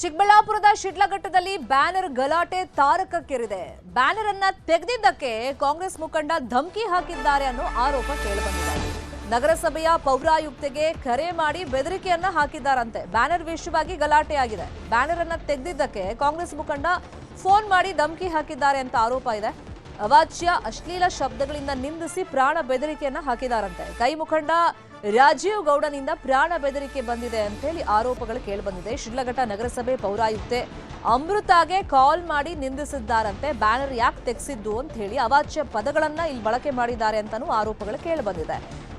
ಚಿಕ್ಕಬಳ್ಳಾಪುರದ ಶಿಡ್ಲಘಟ್ಟದಲ್ಲಿ ಬ್ಯಾನರ್ ಗಲಾಟೆ ತಾರಕಕ್ಕೇರಿದೆ. ಬ್ಯಾನರ್ ಅನ್ನ ತೆಗೆದಿದ್ದಕ್ಕೆ ಕಾಂಗ್ರೆಸ್ ಮುಖಂಡ ಧಮಕಿ ಹಾಕಿದ್ದಾರೆ ಅನ್ನೋ ಆರೋಪ ಕೇಳಿಬಂದಿದೆ. ನಗರಸಭೆಯ ಪೌರಾಯುಕ್ತಿಗೆ ಕರೆ ಮಾಡಿ ಬೆದರಿಕೆಯನ್ನ ಹಾಕಿದ್ದಾರಂತೆ. ಬ್ಯಾನರ್ ವಿಷಯವಾಗಿ ಗಲಾಟೆ ಆಗಿದೆ ಬ್ಯಾನರ್ ಅನ್ನ ತೆಗೆದಿದ್ದಕ್ಕೆ ಕಾಂಗ್ರೆಸ್ ಮುಖಂಡ ಫೋನ್ ಮಾಡಿ ಧಮಕಿ ಹಾಕಿದ್ದಾರೆ ಅಂತ ಆರೋಪ ಇದೆ. ಅವಾಚ್ಯ ಅಶ್ಲೀಲ ಶಬ್ದಗಳಿಂದ ನಿಂದಿಸಿ ಪ್ರಾಣ ಬೆದರಿಕೆಯನ್ನ ಹಾಕಿದಾರಂತೆ. ಕೈ ಮುಖಂಡ ರಾಜೀವ್ ಗೌಡನಿಂದ ಪ್ರಾಣ ಬೆದರಿಕೆ ಬಂದಿದೆ ಅಂತೇಳಿ ಆರೋಪಗಳು ಕೇಳಿಬಂದಿದೆ. ಶಿಡ್ಲಘಟ್ಟ ನಗರಸಭೆ ಪೌರಾಯುಕ್ತೆ ಅಮೃತಾಗೆ ಕಾಲ್ ಮಾಡಿ ನಿಂದಿಸಿದ್ದಾರಂತೆ, ಬ್ಯಾನರ್ ಯಾಕೆ ತೆಗೆಸಿದ್ದು ಅಂತ ಹೇಳಿ ಅವಾಚ್ಯ ಪದಗಳನ್ನ ಇಲ್ಲಿ ಬಳಕೆ ಮಾಡಿದ್ದಾರೆ ಅಂತಾನೂ ಆರೋಪಗಳು ಕೇಳಿಬಂದಿದೆ.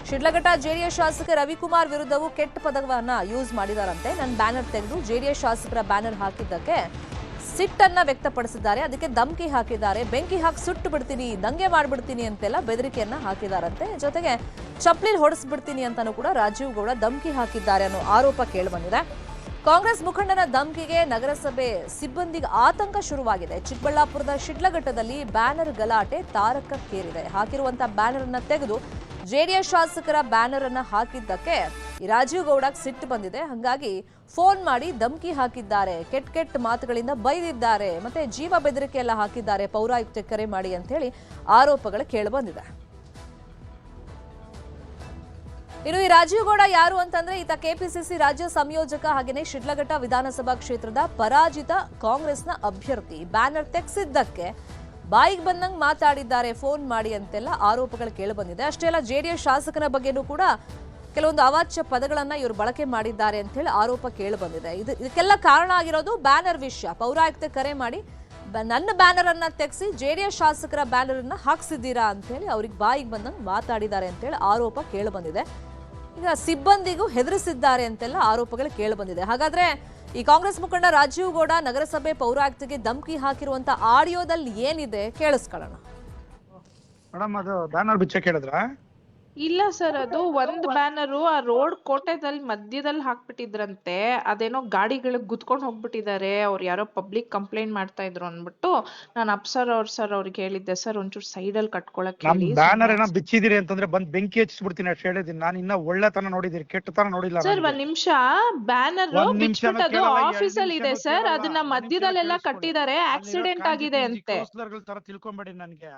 ಶಿಡ್ಲಘಟ್ಟ ಜೆಡಿಎಸ್ ಶಾಸಕ ರವಿಕುಮಾರ್ ವಿರುದ್ಧವೂ ಕೆಟ್ಟ ಪದವನ್ನ ಯೂಸ್ ಮಾಡಿದಾರಂತೆ. ನನ್ನ ಬ್ಯಾನರ್ ತೆಗೆದು ಜೆಡಿಎಸ್ ಶಾಸಕರ ಬ್ಯಾನರ್ ಹಾಕಿದ್ದಕ್ಕೆ ಸಿಟ್ಟನ್ನ ವ್ಯಕ್ತಪಡಿಸಿದ್ದಾರೆ. ಅದಕ್ಕೆ ಧಮಕಿ ಹಾಕಿದ್ದಾರೆ. ಬೆಂಕಿ ಹಾಕಿ ಸುಟ್ಟು ಬಿಡ್ತೀನಿ, ದಂಗೆ ಮಾಡಿಬಿಡ್ತೀನಿ ಅಂತೆಲ್ಲ ಬೆದರಿಕೆಯನ್ನ ಹಾಕಿದಾರಂತೆ. ಜೊತೆಗೆ ಚಪ್ಲಿ ಹೊಡೆಸ್ಬಿಡ್ತೀನಿ ಅಂತಾನೂ ಕೂಡ ರಾಜೀವ್ ಗೌಡ ಧಮಕಿ ಹಾಕಿದ್ದಾರೆ ಅನ್ನೋ ಆರೋಪ ಕೇಳಿಬಂದಿದೆ ಕಾಂಗ್ರೆಸ್ ಮುಖಂಡನ ಧಮಕಿಗೆ ನಗರಸಭೆ ಸಿಬ್ಬಂದಿಗೆ ಆತಂಕ ಶುರುವಾಗಿದೆ. ಚಿಕ್ಕಬಳ್ಳಾಪುರದ ಶಿಡ್ಲಘಟ್ಟದಲ್ಲಿ ಬ್ಯಾನರ್ ಗಲಾಟೆ ತಾರಕಕ್ಕೇರಿದೆ. ಹಾಕಿರುವಂತಹ ಬ್ಯಾನರ್ ಅನ್ನ ತೆಗೆದು ಜೆಡಿಎಸ್ ಶಾಸಕರ ಬ್ಯಾನರ್ ಅನ್ನ ಹಾಕಿದ್ದಕ್ಕೆ ರಾಜೀವ್ ಗೌಡಕ್ ಸಿಟ್ಟು ಬಂದಿದೆ. ಹಂಗಾಗಿ ಫೋನ್ ಮಾಡಿ ಧಮಕಿ ಹಾಕಿದ್ದಾರೆ. ಕೆಟ್ಟ ಕೆಟ್ಟ ಮಾತುಗಳಿಂದ ಬೈದಿದ್ದಾರೆ. ಮತ್ತೆ ಜೀವ ಬೆದರಿಕೆ ಎಲ್ಲ ಹಾಕಿದ್ದಾರೆ. ಪೌರಾಯುಕ್ತ ಕರೆ ಮಾಡಿ ಅಂತ ಹೇಳಿ ಆರೋಪಗಳು ಕೇಳಿಬಂದಿದೆ ಇನ್ನು ಈ ರಾಜೀವ್ ಗೌಡ ಯಾರು ಅಂತಂದ್ರೆ ಈತ ಕೆಪಿಸಿಸಿ ರಾಜ್ಯ ಸಂಯೋಜಕ ಹಾಗೆಯೇ ಶಿಡ್ಲಘಟ್ಟ ವಿಧಾನಸಭಾ ಕ್ಷೇತ್ರದ ಪರಾಜಿತ ಕಾಂಗ್ರೆಸ್ನ ಅಭ್ಯರ್ಥಿ. ಬ್ಯಾನರ್ ತೆಗೆಸಿದ್ದಕ್ಕೆ ಬಾಯಿಗೆ ಬಂದಂಗ್ ಮಾತಾಡಿದ್ದಾರೆ. ಫೋನ್ ಮಾಡಿ ಅಂತೆಲ್ಲ ಆರೋಪಗಳು ಕೇಳಿಬಂದಿದೆ ಅಷ್ಟೇ ಅಲ್ಲ ಜೆಡಿಎಸ್ ಶಾಸಕನ ಬಗ್ಗೆನೂ ಕೂಡ ಕೆಲವೊಂದು ಅವಾಚ್ಯ ಪದಗಳನ್ನ ಇವರು ಬಳಕೆ ಮಾಡಿದ್ದಾರೆ ಅಂತ ಹೇಳಿ ಆರೋಪ ಕೇಳಿಬಂದಿದೆ ಇದು ಇದಕ್ಕೆಲ್ಲ ಕಾರಣ ಆಗಿರೋದು ಬ್ಯಾನರ್ ವಿಷಯ. ಪೌರಾಯುಕ್ತ ಕರೆ ಮಾಡಿ ನನ್ನ ಬ್ಯಾನರ್ ಅನ್ನ ತೆಗೆಸಿ ಜೆಡಿಎಸ್ ಶಾಸಕರ ಬ್ಯಾನರ್ ಅನ್ನ ಹಾಕ್ಸಿದ್ದೀರಾ ಅಂತ ಹೇಳಿ ಅವ್ರಿಗೆ ಬಾಯಿಗೆ ಬಂದಂಗೆ ಮಾತಾಡಿದ್ದಾರೆ ಅಂತ ಹೇಳಿ ಆರೋಪ ಕೇಳಿಬಂದಿದೆ ಈಗ ಸಿಬ್ಬಂದಿಗೂ ಹೆದರಿಸಿದ್ದಾರೆ ಅಂತೆಲ್ಲ ಆರೋಪಗಳು ಕೇಳಿಬಂದಿದೆ ಹಾಗಾದ್ರೆ ಈ ಕಾಂಗ್ರೆಸ್ ಮುಖಂಡ ರಾಜೀವ್ ಗೌಡ ನಗರಸಭೆ ಪೌರಾಯುಕ್ತಿಗೆ ಧಮಕಿ ಹಾಕಿರುವಂತ ಆಡಿಯೋದಲ್ಲಿ ಏನಿದೆ ಕೇಳಿಸ್ಕೊಳ್ಳೋಣ. ಮೇಡಮ್, ಅದು ಬ್ಯಾನರ್ ಬಿಚ್ಚ ಹೇಳಿದ್ರ ಇಲ್ಲ ಸರ್ ಅದು ಒಂದ್ ಬ್ಯಾನರ್ ಆ ರೋಡ್ ಕೋಟೆದಲ್ಲಿ ಮಧ್ಯದಲ್ಲಿ ಹಾಕ್ಬಿಟ್ಟಿದ್ರಂತೆ ಅದೇನೋ ಗಾಡಿಗಳಿಗೆ ಗುದ್ಕೊಂಡ್ ಹೋಗ್ಬಿಟ್ಟಿದ್ದಾರೆ ಅವ್ರು ಯಾರೋ ಪಬ್ಲಿಕ್ ಕಂಪ್ಲೇಂಟ್ ಮಾಡ್ತಾ ಇದ್ರು ಅಂದ್ಬಿಟ್ಟು ನಾನು ಅಪ್ಸರ್ ಅವ್ರ ಸರ್ ಅವ್ರಿಗೆ ಹೇಳಿದ್ದೆ ಸರ್ ಒಂಚೂರು ಸೈಡ್ ಅಲ್ಲಿ ಕಟ್ಕೊಳಕ್ ನಮ್ ಹೇಳಿ ಬ್ಯಾನರ್ ಏನೋ ಬಿಚ್ಚಿದಿರಿ ಅಂತಂದ್ರೆ ಬಂದ್ ಬೆಂಕಿ ಹಚ್ಚಿಸ್ಬಿಡ್ತೀನಿ ಅಷ್ಟು ಹೇಳಿದೀನಿ ನಾನು ಇನ್ನ ಒಳ್ಳೆತನ ನೋಡಿದೀನಿ ಕೆಟ್ಟತನ ನೋಡಿಲ್ಲ ಸರ್. ಒಂದ್ ನಿಮಿಷ ಬ್ಯಾನರ್ ಒಂದ್ ಬಿಚ್ಬಿಟ್ಟು ಅದು ಕೇಳಲ್ಲ, ಎರಡ್ ಆಫೀಸ್ ಅಲ್ಲಿ ಇದೆ ಸರ್ ಕೇಳಲ್ಲ, ಅದನ್ನ ಮಧ್ಯದಲ್ಲೆಲ್ಲ. ಕಟ್ಟಿದ್ದಾರೆ ಆಕ್ಸಿಡೆಂಟ್ ಆಗಿದೆ ಅಂತೆ. ಕೌನ್ಸಿಲರ್ಗಳ್ ತರ ತಿಳ್ಕೊಂಬೇಡಿ ನನ್ಗೆ.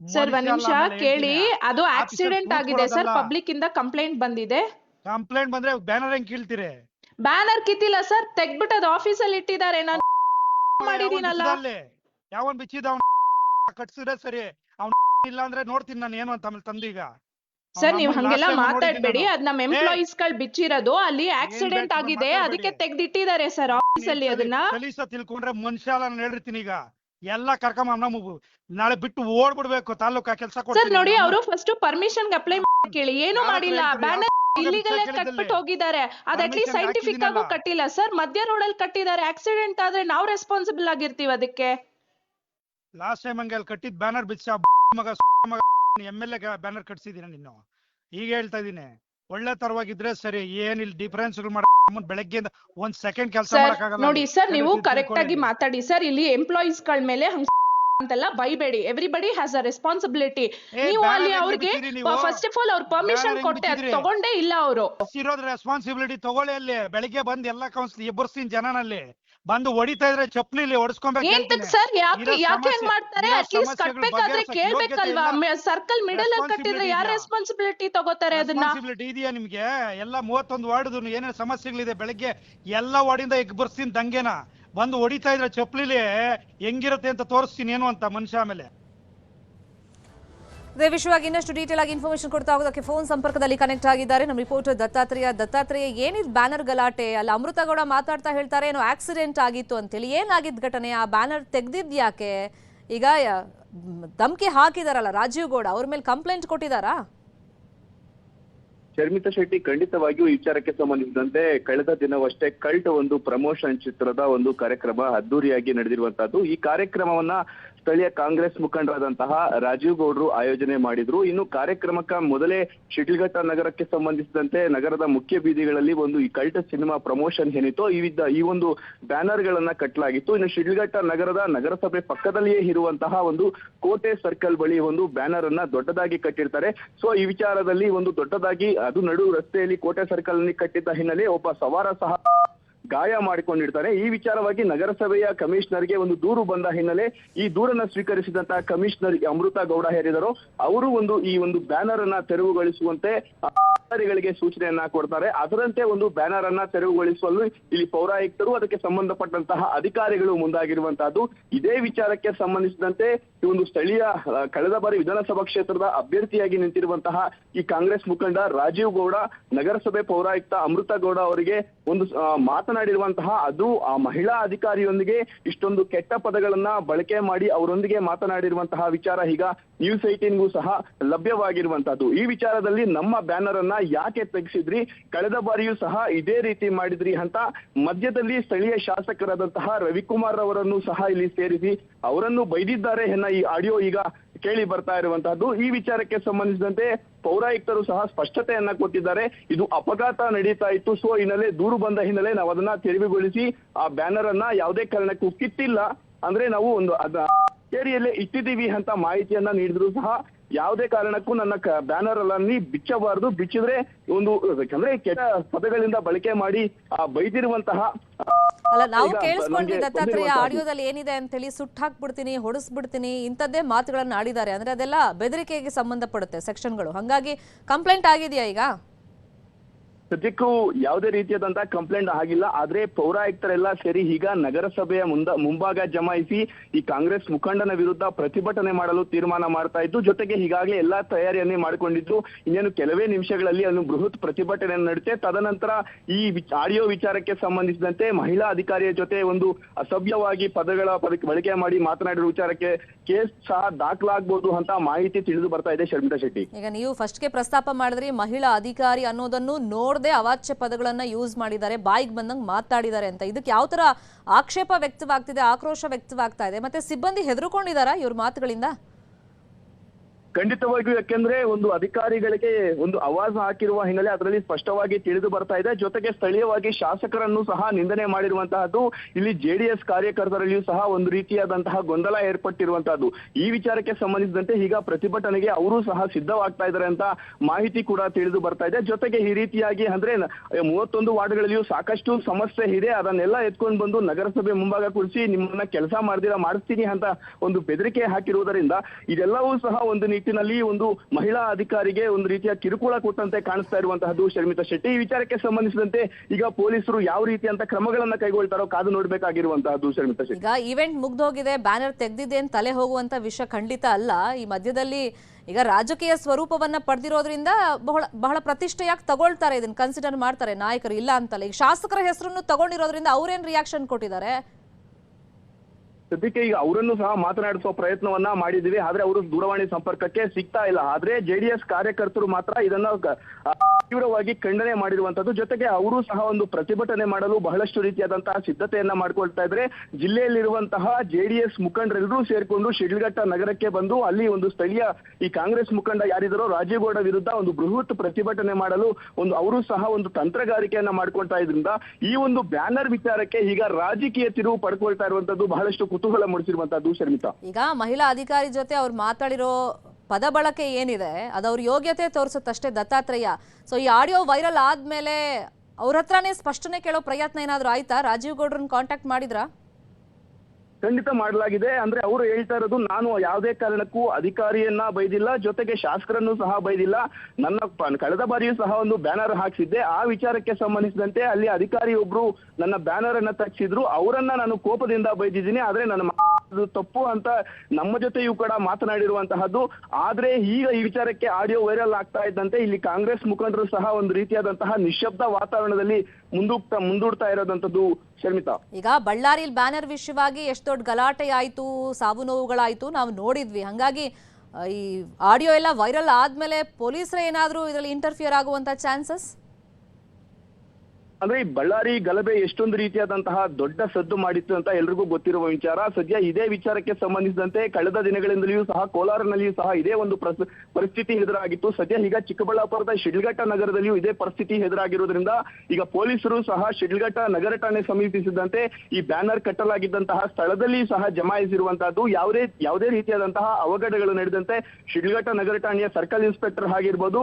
ಸರ್ ಒಂದ್ ನಿಮಿಷ ಕೇಳಿ. ಅದು ಆಕ್ಸಿಡೆಂಟ್ ಆಗಿದೆ ಸರ್ ಪಬ್ಲಿಕ್ ಇಂದ ಕಂಪ್ಲೇಂಟ್ ಬಂದಿದೆ. ಕಂಪ್ಲೇಂಟ್ ಬಂದ್ರೆ ಬ್ಯಾನರ್ ಹೆಂಗ್ ಕೀಳ್ತೀರಿ? ಬ್ಯಾನರ್ ಕಿತ್ತಿಲ್ಲ ಸರ್ ತೆಗ್ಬಿಟ್ಟು ಅದು ಆಫೀಸ್ ಅಲ್ಲಿ ಇಟ್ಟಿದ್ದಾರೆ. ನಾನು ಮಾಡಿದೀನಲ್ಲ ಯಾವನ್ ಬಿಚ್ಚಿದ ಅವ್ನ ಕಟ್ಸಿದ್ರೆ ಸರಿ. ಅವ್ನ್ ಇಲ್ಲ ಅಂದ್ರೆ ನೋಡ್ತೀನಿ ನಾನು ಏನು ಅಂತ ಆಮೇಲೆ ತಂದೀಗ. ಸರ್ ನೀವು ಹಂಗೆಲ್ಲ ಮಾತಾಡ್ಬೇಡಿ. ಅದ್ ನಮ್ ಎಂಪ್ಲಾಯೀಸ್ಗಳು ಬಿಚ್ಚಿರೋದು. ಅಲ್ಲಿ ಆಕ್ಸಿಡೆಂಟ್ ಆಗಿದೆ. ಅದಕ್ಕೆ ತೆಗ್ದಿಟ್ಟಿದ್ದಾರೆ ಸರ್ ಆಫೀಸ್ ಅಲ್ಲಿ ಅದನ್ನ. ಕಲೀಸ ತಿಳ್ಕೊಂಡ್ರೆ ಮನುಷ್ಯ ನಾನು ಹೇಳಿರ್ತೀನಿ ಈಗ. ಎಲ್ಲ ಕರ್ಕೊಂಬ ನಮ್ಮ ನಾಳೆ ಬಿಟ್ಟು ಓಡ್ಬಿಡ್ಬೇಕು ತಾಲೂಕಾ ಕೆಲಸ ಸರ್ ನೋಡಿ ಅವರು ಫಸ್ಟ್ ಪರ್ಮಿಷನ್ ಅಪ್ಲೈ ಕೇಳಿ. ಏನು ಮಾಡಿಲ್ಲ. ಬ್ಯಾನರ್? ಇಲ್ಲಿಗಲ್ ಕಟ್ಬಿಟ್ಟು ಹೋಗಿದ್ದಾರೆ. ಅದ್ ಅಟ್ಲೀಸ್ಟ್ ಸೈಂಟಿಫಿಕ್ ಆಗು. ಕಟ್ಟಿಲ್ಲ. ಸರ್ ಮಧ್ಯ ರೋಡ್ ಅಲ್ಲಿ ಕಟ್ಟಿದ್ದಾರೆ. ಆಕ್ಸಿಡೆಂಟ್ ಆದ್ರೆ ನಾವ್ ರೆಸ್ಪಾನ್ಸಿಬಲ್ ಆಗಿರ್ತೀವಿ ಅದಕ್ಕೆ. ಲಾಸ್ಟ್ ಟೈಮ್ ಹಂಗೆ ಅಲ್ಲಿ ಕಟ್ಟಿದ್ ಬ್ಯಾನರ್ ಬಿಚ್ಚ ಮಗ ಮಗ ಎಂ ಎಲ್ ಎ ಬ್ಯಾನರ್ ಕಟ್ಸಿದೀನಿ ನೀನು. ಈಗ ಹೇಳ್ತಾ ಇದೀನಿ ಒಳ್ಳೆ ತರವಾಗಿದ್ರೆ ಸರಿ ಏನಿಲ್ಲ ಡಿಫರೆನ್ಸ್ ಮಾಡ ಬೆಳಗ್ಗೆಯಿಂದ ಒಂದ್ ಸೆಕೆಂಡ್ ಕೆಲಸ ಮಾಡಕ್ಕಾಗಲ್ಲ ನೋಡಿ ಸರ್ ನೀವು ಕರೆಕ್ಟ್ ಆಗಿ ಮಾತಾಡಿ. ಸರ್ ಇಲ್ಲಿ ಎಂಪ್ಲಾಯೀಸ್ಗಳ ಮೇಲೆ ಹಂಗ್ ಅಂತೆಲ್ಲ ಬೈಬೇಡಿ. ಎವ್ರಿಬಡಿ ಹ್ಯಾಸ್ ಅ ರೆಸ್ಪಾನ್ಸಿಬಿಲಿಟಿ ನೀವು ಅಲ್ಲಿ ಅವ್ರಿಗೆ ಫಸ್ಟ್ ಆಫ್ ಆಲ್ ಅವ್ರ ಪರ್ಮಿಷನ್ ಕೊಟ್ಟೆ. ಅದ್ ತಗೊಂಡೇ ಇಲ್ಲ ಅವರು. ಇರೋದ್ ರೆಸ್ಪಾನ್ಸಿಬಿಲಿಟಿ ತಗೊಳ್ಳಿ ಅಲ್ಲಿ. ಬೆಳಿಗ್ಗೆ ಬಂದ್ ಎಲ್ಲಾ ಕೌನ್ಸಿಲ್ ಎಬ್ಬರ್ಸ್ತೀನಿ ಜನನಲ್ಲಿ. ಬಂದು ಹೊಡಿತಾ ಇದ್ರೆ ಚಪ್ಲಿ ಹೊಡ್ಸ್ಕೊಬೇಕು ಸರ್ ಯಾಕೆ ಯಾಕೆ ಹಂಗ್ ಮಾಡ್ತಾರೆ? ಅಟ್ಲೀಸ್ಟ್ ಕಟ್ಬೇಕಾದ್ರೆ ಕೇಳ್ಬೇಕಲ್ವಾ? ಸರ್ಕಲ್ ಮಿಡಲ್ ಅಲ್ಲಿ ಕಟ್ಟಿದ್ರೆ ಯಾರ್ ಇದೆಯಾ? ರೆಸ್ಪಾನ್ಸಿಬಿಲಿಟಿ ತಗೋತಾರೆ ಅದನ್ನ? ಇದೆಯಾ ನಿಮ್ಗೆ? ಎಲ್ಲ ಮೂವತ್ತೊಂದು ವಾರ್ಡ್ ಏನೇನು ಸಮಸ್ಯೆಗಳಿದೆ ಬೆಳಗ್ಗೆ? ಎಲ್ಲ ವಾರ್ಡಿಂದ ಎಗ್ಬರ್ಸ್ತೀನಿ ದಂಗೆನ. ಬಂದು ಹೊಡಿತಾ ಇದ್ರೆ ಚಪ್ಲಿಲಿ ಹೆಂಗಿರುತ್ತೆ ಅಂತ ತೋರಿಸ್ತೀನಿ ಏನು ಅಂತ ಮನುಷ್ಯ ಆಮೇಲೆ. ಇದೇ ವಿಷಯವಾಗಿ ಇನ್ನಷ್ಟು ಡೀಟೇಲ್ ಆಗಿ ಇನ್ಫಾರ್ಮೇಶನ್ ಕೊಡ್ತಾ ಹೋಗೋದಕ್ಕೆ ಫೋನ್ ಸಂಪರ್ಕದಲ್ಲಿ ಕನೆಕ್ಟ್ ಆಗಿದ್ದಾರೆ. ನಮ್ಮ ರಿಪೋರ್ಟರ್ ದತ್ತಾತ್ರೇಯ. ದತ್ತಾತ್ರೇಯ, ಏನಿದ್ ಬ್ಯಾನರ್ ಗಲಾಟೆ? ಅಲ್ಲಿ ಅಮೃತಗೌಡ ಮಾತಾಡ್ತಾ ಹೇಳ್ತಾರೆ, ಏನೋ ಆಕ್ಸಿಡೆಂಟ್ ಆಗಿತ್ತು ಅಂತೇಳಿ. ಏನಾಗಿದ್ ಘಟನೆ? ಆ ಬ್ಯಾನರ್ ತೆಗ್ದಿದ್ ಯಾಕೆ? ಈಗ ಧಮ್ಕಿ ಹಾಕಿದಾರಲ್ಲ ರಾಜೀವ್ ಗೌಡ, ಅವ್ರ ಮೇಲೆ ಕಂಪ್ಲೇಂಟ್ ಕೊಟ್ಟಿದಾರಾ? ಶರ್ಮಿತಾ ಶೆಟ್ಟಿ ಖಂಡಿತವಾಗಿಯೂ ಈ ವಿಚಾರಕ್ಕೆ ಸಂಬಂಧಿಸಿದಂತೆ ಕಳೆದ ದಿನವಷ್ಟೇ ಕಲ್ಟ್ ಒಂದು ಪ್ರಮೋಷನ್ ಚಿತ್ರದ ಒಂದು ಕಾರ್ಯಕ್ರಮ ಅದ್ದೂರಿಯಾಗಿ ನಡೆದಿರುವಂತಹದ್ದು. ಈ ಕಾರ್ಯಕ್ರಮವನ್ನ ಸ್ಥಳೀಯ ಕಾಂಗ್ರೆಸ್ ಮುಖಂಡರಾದಂತಹ ರಾಜೀವ್ ಗೌಡ್ರು ಆಯೋಜನೆ ಮಾಡಿದ್ರು. ಇನ್ನು ಕಾರ್ಯಕ್ರಮಕ್ಕೆ ಮೊದಲೇ ಶಿಡ್ಲಘಟ್ಟ ನಗರಕ್ಕೆ ಸಂಬಂಧಿಸಿದಂತೆ ನಗರದ ಮುಖ್ಯ ಬೀದಿಗಳಲ್ಲಿ ಒಂದು ಈ ಕಲ್ಟ ಸಿನಿಮಾ ಪ್ರಮೋಷನ್ ಏನಿತ್ತು, ಈ ವಿದ್ದ- ಈ ಒಂದು ಬ್ಯಾನರ್ ಗಳನ್ನ ಕಟ್ಟಲಾಗಿತ್ತು ಇನ್ನು ಶಿಡ್ಲಘಟ್ಟ ನಗರದ ನಗರಸಭೆ ಪಕ್ಕದಲ್ಲಿಯೇ ಇರುವಂತಹ ಒಂದು ಕೋಟೆ ಸರ್ಕಲ್ ಬಳಿ ಒಂದು ಬ್ಯಾನರ್ ಅನ್ನ ದೊಡ್ಡದಾಗಿ ಕಟ್ಟಿರ್ತಾರೆ. ಸೊ, ಈ ವಿಚಾರದಲ್ಲಿ ಒಂದು ದೊಡ್ಡದಾಗಿ ಅದು ನಡು ರಸ್ತೆಯಲ್ಲಿ ಕೋಟೆ ಸರ್ಕಲ್ ಅಲ್ಲಿ ಕಟ್ಟಿದ್ದ ಹಿನ್ನೆಲೆ ಒಬ್ಬ ಸವಾರ ಸಹ ಗಾಯ ಮಾಡಿಕೊಂಡಿರ್ತಾರೆ. ಈ ವಿಚಾರವಾಗಿ ನಗರಸಭೆಯ ಕಮಿಷನರ್ಗೆ ಒಂದು ದೂರು ಬಂದ ಹಿನ್ನೆಲೆ ಈ ದೂರನ್ನ ಸ್ವೀಕರಿಸಿದಂತಹ ಕಮಿಷನರ್ ಅಮೃತ ಗೌಡ ಹೇರಿದರು. ಅವರು ಒಂದು ಈ ಒಂದು ಬ್ಯಾನರ್ ಅನ್ನ ತೆರವುಗೊಳಿಸುವಂತೆ ಅಧಿಕಾರಿಗಳಿಗೆ ಸೂಚನೆಯನ್ನ ಕೊಡ್ತಾರೆ. ಅದರಂತೆ ಒಂದು ಬ್ಯಾನರ್ ಅನ್ನ ತೆರವುಗೊಳಿಸುವಲ್ಲಿ ಇಲ್ಲಿ ಪೌರಾಯುಕ್ತರು ಅದಕ್ಕೆ ಸಂಬಂಧಪಟ್ಟಂತಹ ಅಧಿಕಾರಿಗಳು ಮುಂದಾಗಿರುವಂತಹದ್ದು. ಇದೇ ವಿಚಾರಕ್ಕೆ ಸಂಬಂಧಿಸಿದಂತೆ ಈ ಒಂದು ಸ್ಥಳೀಯ ಕಳೆದ ಬಾರಿ ವಿಧಾನಸಭಾ ಕ್ಷೇತ್ರದ ಅಭ್ಯರ್ಥಿಯಾಗಿ ನಿಂತಿರುವಂತಹ ಈ ಕಾಂಗ್ರೆಸ್ ಮುಖಂಡ ರಾಜೀವ್ ಗೌಡ ನಗರಸಭೆ ಪೌರಾಯುಕ್ತ ಅಮೃತ ಗೌಡ ಅವರಿಗೆ ಒಂದು ಆ, ಮಾತನಾಡಿರುವಂತಹ ಅದು ಆ ಮಹಿಳಾ ಅಧಿಕಾರಿಯೊಂದಿಗೆ ಇಷ್ಟೊಂದು ಕೆಟ್ಟ ಪದಗಳನ್ನ ಬಳಕೆ ಮಾಡಿ ಅವರೊಂದಿಗೆ ಮಾತನಾಡಿರುವಂತಹ ವಿಚಾರ ಈಗ ನ್ಯೂಸ್ ಏಟೀನ್ಗೂ ಸಹ ಲಭ್ಯವಾಗಿರುವಂತಹದ್ದು. ಈ ವಿಚಾರದಲ್ಲಿ ನಮ್ಮ ಬ್ಯಾನರ್ ಅನ್ನ ಯಾಕೆ ತೆಗೆಸಿದ್ರಿ? ಕಳೆದ ಬಾರಿಯೂ ಸಹ ಇದೇ ರೀತಿ ಮಾಡಿದ್ರಿ ಅಂತ ಮಧ್ಯದಲ್ಲಿ ಸ್ಥಳೀಯ ಶಾಸಕರಾದಂತಹ ರವಿಕುಮಾರ್ ಅವರನ್ನು ಸಹ ಇಲ್ಲಿ ಸೇರಿಸಿ ಅವರನ್ನು ಬೈದಿದ್ದಾರೆ ಎನ್ನ ಈ ಆಡಿಯೋ ಈಗ ಕೇಳಿ ಬರ್ತಾ ಇರುವಂತಹದ್ದು. ಈ ವಿಚಾರಕ್ಕೆ ಸಂಬಂಧಿಸಿದಂತೆ ಪೌರಾಯುಕ್ತರು ಸಹ ಸ್ಪಷ್ಟತೆಯನ್ನ ಕೊಟ್ಟಿದ್ದಾರೆ. ಇದು ಅಪಘಾತ ನಡೀತಾ ಇತ್ತು. ಸೊ ಹಿನ್ನೆಲೆ ದೂರು ಬಂದ ಹಿನ್ನೆಲೆ ನಾವು ಅದನ್ನ ತೆರವುಗೊಳಿಸಿ ಆ ಬ್ಯಾನರ್ ಅನ್ನ ಯಾವುದೇ ಕಾರಣಕ್ಕೂ ಕಿತ್ತಿಲ್ಲ. ಅಂದ್ರೆ ನಾವು ಒಂದು ಅದ ಕಚೇರಿಯಲ್ಲೇ ಇಟ್ಟಿದ್ದೀವಿ ಅಂತ ಮಾಹಿತಿಯನ್ನ ನೀಡಿದ್ರು ಸಹ ಯಾವುದೇ ಕಾರಣಕ್ಕೂ ನನ್ನ ಬ್ಯಾನರ್ ಅಲ್ಲಿ ಬಿಚ್ಚಬಾರದು ಬಿಚ್ಚಿದ್ರೆ ಒಂದು ಅಂದ್ರೆ ಕೆಟ್ಟ ಪದಗಳಿಂದ ಬಳಕೆ ಮಾಡಿ ಆ ಬೈದಿರುವಂತಹ ಅಲ್ಲ ನಾವು ಕೇಳಿಸ್ಕೊಂಡ್ವಿ ದತ್ತಾತ್ರೇಯ. ಆಡಿಯೋದಲ್ಲಿ ಏನಿದೆ ಅಂತೇಳಿ ಸುಟ್ಟು ಹಾಕ್ಬಿಡ್ತೀನಿ ಹೊಡಿಸ್ಬಿಡ್ತೀನಿ ಇಂಥದ್ದೇ ಮಾತುಗಳನ್ನ ಆಡಿದ್ದಾರೆ ಅಂದ್ರೆ ಅದೆಲ್ಲ ಬೆದರಿಕೆಗೆ ಸಂಬಂಧಪಡುತ್ತೆ ಸೆಕ್ಷನ್ಗಳು ಹಂಗಾಗಿ ಕಂಪ್ಲೇಂಟ್ ಆಗಿದೆಯಾ ಈಗ ಸದ್ಯಕ್ಕೂ ಯಾವುದೇ ರೀತಿಯಾದಂತಹ ಕಂಪ್ಲೇಂಟ್ ಆಗಿಲ್ಲ. ಆದ್ರೆ ಪೌರಾಯುಕ್ತರೆಲ್ಲ ಸೇರಿ ಈಗ ನಗರಸಭೆಯ ಮುಂದ, ಮುಂಭಾಗ ಜಮಾಯಿಸಿ ಈ ಕಾಂಗ್ರೆಸ್ ಮುಖಂಡನ ವಿರುದ್ಧ ಪ್ರತಿಭಟನೆ ಮಾಡಲು ತೀರ್ಮಾನ ಮಾಡ್ತಾ ಇದ್ದು, ಜೊತೆಗೆ ಈಗಾಗಲೇ ಎಲ್ಲಾ ತಯಾರಿಯನ್ನೇ ಮಾಡಿಕೊಂಡಿದ್ದು. ಇನ್ನೇನು ಕೆಲವೇ ನಿಮಿಷಗಳಲ್ಲಿ ಅನ್ನು ಬೃಹತ್ ಪ್ರತಿಭಟನೆ ನಡೆಯುತ್ತೆ. ತದನಂತರ ಈ ಆಡಿಯೋ ವಿಚಾರಕ್ಕೆ ಸಂಬಂಧಿಸಿದಂತೆ ಮಹಿಳಾ ಅಧಿಕಾರಿಯ ಜೊತೆ ಒಂದು ಅಸಭ್ಯವಾಗಿ ಪದಗಳ ಪದ- ಬಳಕೆ ಮಾಡಿ ಮಾತನಾಡಿರುವ ವಿಚಾರಕ್ಕೆ ಕೇಸ್ ಸಹ ದಾಖಲಾಗಬಹುದು ಅಂತ ಮಾಹಿತಿ ತಿಳಿದು ಬರ್ತಾ ಇದೆ ಶರ್ಮಿತಾ ಶೆಟ್ಟಿ. ಈಗ ನೀವು ಫಸ್ಟ್ಗೆ ಪ್ರಸ್ತಾಪ ಮಾಡಿದ್ರಿ, ಮಹಿಳಾ ಅಧಿಕಾರಿ ಅನ್ನೋದನ್ನು ನೋಡದೆ ಅವಾಚ್ಯ ಪದಗಳನ್ನ ಯೂಸ್ ಮಾಡಿದ್ದಾರೆ, ಬಾಯಿಗೆ ಬಂದಂಗೆ ಮಾತಾಡಿದ್ದಾರೆ ಅಂತ. ಇದಕ್ಕೆ ಯಾವ ತರ ಆಕ್ಷೇಪ ವ್ಯಕ್ತವಾಗ್ತಿದೆ, ಆಕ್ರೋಶ ವ್ಯಕ್ತವಾಗ್ತಾ ಇದೆ, ಮತ್ತೆ ಸಿಬ್ಬಂದಿ ಹೆದರ್ಕೊಂಡಿದಾರಾ ಇವ್ರ ಮಾತುಗಳಿಂದ? ಖಂಡಿತವಾಗಿಯೂ, ಯಾಕೆಂದ್ರೆ ಒಂದು ಅಧಿಕಾರಿಗಳಿಗೆ ಒಂದು ಅವಾಜ್ ಹಾಕಿರುವ ಹಿನ್ನೆಲೆ ಅದರಲ್ಲಿ ಸ್ಪಷ್ಟವಾಗಿ ತಿಳಿದು ಬರ್ತಾ ಇದೆ. ಜೊತೆಗೆ ಸ್ಥಳೀಯವಾಗಿ ಶಾಸಕರನ್ನು ಸಹ ನಿಂದನೆ ಮಾಡಿರುವಂತಹದ್ದು, ಇಲ್ಲಿ ಜೆಡಿಎಸ್ ಕಾರ್ಯಕರ್ತರಲ್ಲಿಯೂ ಸಹ ಒಂದು ರೀತಿಯಾದಂತಹ ಗೊಂದಲ ಏರ್ಪಟ್ಟಿರುವಂತಹದ್ದು. ಈ ವಿಚಾರಕ್ಕೆ ಸಂಬಂಧಿಸಿದಂತೆ ಈಗ ಪ್ರತಿಭಟನೆಗೆ ಅವರು ಸಹ ಸಿದ್ಧವಾಗ್ತಾ ಇದ್ದಾರೆ ಅಂತ ಮಾಹಿತಿ ಕೂಡ ತಿಳಿದು ಬರ್ತಾ ಇದೆ. ಜೊತೆಗೆ ಈ ರೀತಿಯಾಗಿ ಅಂದ್ರೆ, ಮೂವತ್ತೊಂದು ವಾರ್ಡ್ಗಳಲ್ಲಿಯೂ ಸಾಕಷ್ಟು ಸಮಸ್ಯೆ ಇದೆ. ಅದನ್ನೆಲ್ಲ ಎತ್ಕೊಂಡು ಬಂದು ನಗರಸಭೆ ಮುಂಭಾಗ ಕೂರಿಸಿ ನಿಮ್ಮನ್ನ ಕೆಲಸ ಮಾಡ್ದಿರ ಮಾಡಿಸ್ತೀನಿ ಅಂತ ಒಂದು ಬೆದರಿಕೆ ಹಾಕಿರುವುದರಿಂದ, ಇದೆಲ್ಲವೂ ಸಹ ಒಂದು ನಿಟ್ಟಿನಲ್ಲಿ ಒಂದು ಮಹಿಳಾ ಅಧಿಕಾರಿಗೆ ಒಂದು ರೀತಿಯ ಕಿರುಕುಳ ಕೊಟ್ಟಂತೆ ಕಾಣಿಸ್ತಾ ಇರುವಂತಹದ್ದು ಶರ್ಮಿತಾ ಶೆಟ್ಟಿ. ಈ ವಿಚಾರಕ್ಕೆ ಸಂಬಂಧಿಸಿದಂತೆ ಈಗ ಪೊಲೀಸರು ಯಾವ ರೀತಿಯಂತ ಕ್ರಮಗಳನ್ನ ಕೈಗೊಳ್ತಾರೋ ಕಾದು ನೋಡ್ಬೇಕಾಗಿರುವಂತಹದ್ದು ಶರ್ಮಿತಾ ಶೆಟ್ಟಿ. ಈಗ ಇವೆಂಟ್ ಮುಗ್ದೋಗಿದೆ ಬ್ಯಾನರ್ ತೆಗ್ದಿದೆ ಅಂತ ತಲೆ ಹೋಗುವಂತ ವಿಷಯ ಖಂಡಿತ ಅಲ್ಲ. ಈ ಮಧ್ಯದಲ್ಲಿ ಈಗ ರಾಜಕೀಯ ಸ್ವರೂಪವನ್ನ ಪಡೆದಿರೋದ್ರಿಂದ ಬಹಳ ಬಹಳ ಪ್ರತಿಷ್ಠೆಯಾಗಿ ತಗೊಳ್ತಾರೆ ಇದನ್ನ ಕನ್ಸಿಡರ್ ಮಾಡ್ತಾರೆ ನಾಯಕರು. ಇಲ್ಲ ಅಂತಲ್ಲ, ಈಗ ಶಾಸಕರ ಹೆಸರನ್ನು ತಗೊಂಡಿರೋದ್ರಿಂದ ಅವ್ರೇನ್ ರಿಯಾಕ್ಷನ್ ಕೊಟ್ಟಿದ್ದಾರೆ? ಸದ್ಯಕ್ಕೆ ಈಗ ಅವರನ್ನು ಸಹ ಮಾತನಾಡಿಸುವ ಪ್ರಯತ್ನವನ್ನ ಮಾಡಿದೀವಿ ಆದ್ರೆ ಅವರು ದೂರವಾಣಿ ಸಂಪರ್ಕಕ್ಕೆ ಸಿಗ್ತಾ ಇಲ್ಲ. ಆದ್ರೆ ಜೆಡಿಎಸ್ ಕಾರ್ಯಕರ್ತರು ಮಾತ್ರ ಇದನ್ನ ತೀವ್ರವಾಗಿ ಖಂಡನೆ ಮಾಡಿರುವಂತದ್ದು. ಜೊತೆಗೆ ಅವರು ಸಹ ಒಂದು ಪ್ರತಿಭಟನೆ ಮಾಡಲು ಬಹಳಷ್ಟು ರೀತಿಯಾದಂತಹ ಸಿದ್ಧತೆಯನ್ನ ಮಾಡ್ಕೊಳ್ತಾ ಇದ್ರೆ ಜಿಲ್ಲೆಯಲ್ಲಿರುವಂತಹ ಜೆಡಿಎಸ್ ಮುಖಂಡರೆಲ್ಲರೂ ಸೇರಿಕೊಂಡು ಶಿಡ್ಲಘಟ್ಟ ನಗರಕ್ಕೆ ಬಂದು ಅಲ್ಲಿ ಒಂದು ಸ್ಥಳೀಯ ಈ ಕಾಂಗ್ರೆಸ್ ಮುಖಂಡ ಯಾರಿದರೋ ರಾಜೇಗೌಡ ವಿರುದ್ಧ ಒಂದು ಬೃಹತ್ ಪ್ರತಿಭಟನೆ ಮಾಡಲು ಒಂದು, ಅವರು ಸಹ ಒಂದು ತಂತ್ರಗಾರಿಕೆಯನ್ನ ಮಾಡ್ಕೊಳ್ತಾ ಇದ್ರಿಂದ ಈ ಒಂದು ಬ್ಯಾನರ್ ವಿಚಾರಕ್ಕೆ ಈಗ ರಾಜಕೀಯ ತಿರುವು ಪಡ್ಕೊಳ್ತಾ ಇರುವಂತದ್ದು ಬಹಳಷ್ಟು ಕುತೂಹಲ ಮೂಡಿಸಿರುವಂತಹ ದೂಷರ್ಮಿತ ಈಗ ಮಹಿಳಾ ಅಧಿಕಾರಿ ಜೊತೆ ಅವ್ರು ಮಾತಾಡಿರೋ ಪದ ಬಳಕೆ ಏನಿದೆ, ಅದು ಅವ್ರ ಯೋಗ್ಯತೆ ತೋರಿಸುತ್ತಷ್ಟೇ ದತ್ತಾತ್ರೇಯ. ಸೊ ಈ ಆಡಿಯೋ ವೈರಲ್ ಆದ್ಮೇಲೆ ಅವ್ರ ಹತ್ರನೇ ಸ್ಪಷ್ಟನೆ ಕೇಳೋ ಪ್ರಯತ್ನ ಏನಾದ್ರು ಆಯ್ತಾ? ರಾಜೀವ್ ಗೌಡ್ರನ್ನ ಕಾಂಟ್ಯಾಕ್ಟ್ ಮಾಡಿದ್ರಾ? ಖಂಡಿತ ಮಾಡಲಾಗಿದೆ. ಅಂದ್ರೆ ಅವರು ಹೇಳ್ತಾ ಇರೋದು, ನಾನು ಯಾವುದೇ ಕಾರಣಕ್ಕೂ ಅಧಿಕಾರಿಯನ್ನ ಬೈದಿಲ್ಲ, ಜೊತೆಗೆ ಶಾಸಕರನ್ನು ಸಹ ಬೈದಿಲ್ಲ. ನನ್ನ ಕಳೆದ ಬಾರಿಯೂ ಸಹ ಒಂದು ಬ್ಯಾನರ್ ಹಾಕ್ಸಿದ್ದೆ. ಆ ವಿಚಾರಕ್ಕೆ ಸಂಬಂಧಿಸಿದಂತೆ ಅಲ್ಲಿ ಅಧಿಕಾರಿ ಒಬ್ರು ನನ್ನ ಬ್ಯಾನರ್ ಅನ್ನ ತಗ್ಸಿದ್ರು ಅವರನ್ನ ನಾನು ಕೋಪದಿಂದ ಬೈದಿದ್ದೀನಿ. ಆದ್ರೆ ನನ್ನ ತಪ್ಪು ಅಂತ ನಮ್ಮ ಜೊತೆಯೂ ಕೂಡ ಮಾತನಾಡಿರುವಂತಹದ್ದು. ಆದ್ರೆ ಈಗ ಈ ವಿಚಾರಕ್ಕೆ ಆಡಿಯೋ ವೈರಲ್ ಆಗ್ತಾ ಇದ್ದಂತೆ ಇಲ್ಲಿ ಕಾಂಗ್ರೆಸ್ ಮುಖಂಡರು ಸಹ ಒಂದು ರೀತಿಯಾದಂತಹ ನಿಶಬ್ದ ವಾತಾವರಣದಲ್ಲಿ ಮುಂದೂಗ್ತಾ ಮುಂದೂಡ್ತಾ ಇರೋದಂತದ್ದು ಶರ್ಮಿತಾ. ಈಗ ಬಳ್ಳಾರಿಯಲ್ಲಿ ಬ್ಯಾನರ್ ವಿಷಯವಾಗಿ ಎಷ್ಟು ದೊಡ್ಡ ಗಲಾಟೆ ಆಯಿತು, ಸಾವು ನೋವುಗಳಾಯ್ತು ನಾವು ನೋಡಿದ್ವಿ. ಹಾಗಾಗಿ ಈ ಆಡಿಯೋ ಎಲ್ಲ ವೈರಲ್ ಆದ್ಮೇಲೆ ಪೊಲೀಸರೇ ಏನಾದರೂ ಇದರಲ್ಲಿ ಇಂಟರ್ಫಿಯರ್ ಆಗುವಂತ ಚಾನ್ಸಸ್ ಅಂದ್ರೆ ಈ ಬಳ್ಳಾರಿ ಗಲಭೆ ಎಷ್ಟೊಂದು ರೀತಿಯಾದಂತಹ ದೊಡ್ಡ ಸದ್ದು ಮಾಡಿತ್ತು ಅಂತ ಎಲ್ರಿಗೂ ಗೊತ್ತಿರುವ ವಿಚಾರ. ಸದ್ಯ ಇದೇ ವಿಚಾರಕ್ಕೆ ಸಂಬಂಧಿಸಿದಂತೆ ಕಳೆದ ದಿನಗಳಿಂದಲೂ ಸಹ, ಕೋಲಾರನಲ್ಲಿಯೂ ಸಹ ಇದೇ ಒಂದು ಪ್ರಸ್- ಪರಿಸ್ಥಿತಿ ಎದುರಾಗಿತ್ತು. ಸದ್ಯ ಈಗ ಚಿಕ್ಕಬಳ್ಳಾಪುರದ ಶಿಡ್ಲಘಟ್ಟ ನಗರದಲ್ಲಿಯೂ ಇದೇ ಪರಿಸ್ಥಿತಿ ಎದುರಾಗಿರುವುದರಿಂದ ಈಗ ಪೊಲೀಸರು ಸಹ ಶಿಡ್ಲಘಟ್ಟ ನಗರ ಠಾಣೆ ಸಮೀಪಿಸಿದಂತೆ ಈ ಬ್ಯಾನರ್ ಕಟ್ಟಲಾಗಿದ್ದಂತಹ ಸ್ಥಳದಲ್ಲಿ ಸಹ ಜಮಾಯಿಸಿರುವಂತಹದ್ದು. ಯಾವುದೇ ಯಾವುದೇ ರೀತಿಯಾದಂತಹ ಅವಘಡಗಳು ನಡೆದಂತೆ ಶಿಡ್ಲಘಟ್ಟ ನಗರ ಠಾಣೆಯ ಸರ್ಕಲ್ ಇನ್ಸ್ಪೆಕ್ಟರ್ ಆಗಿರ್ಬೋದು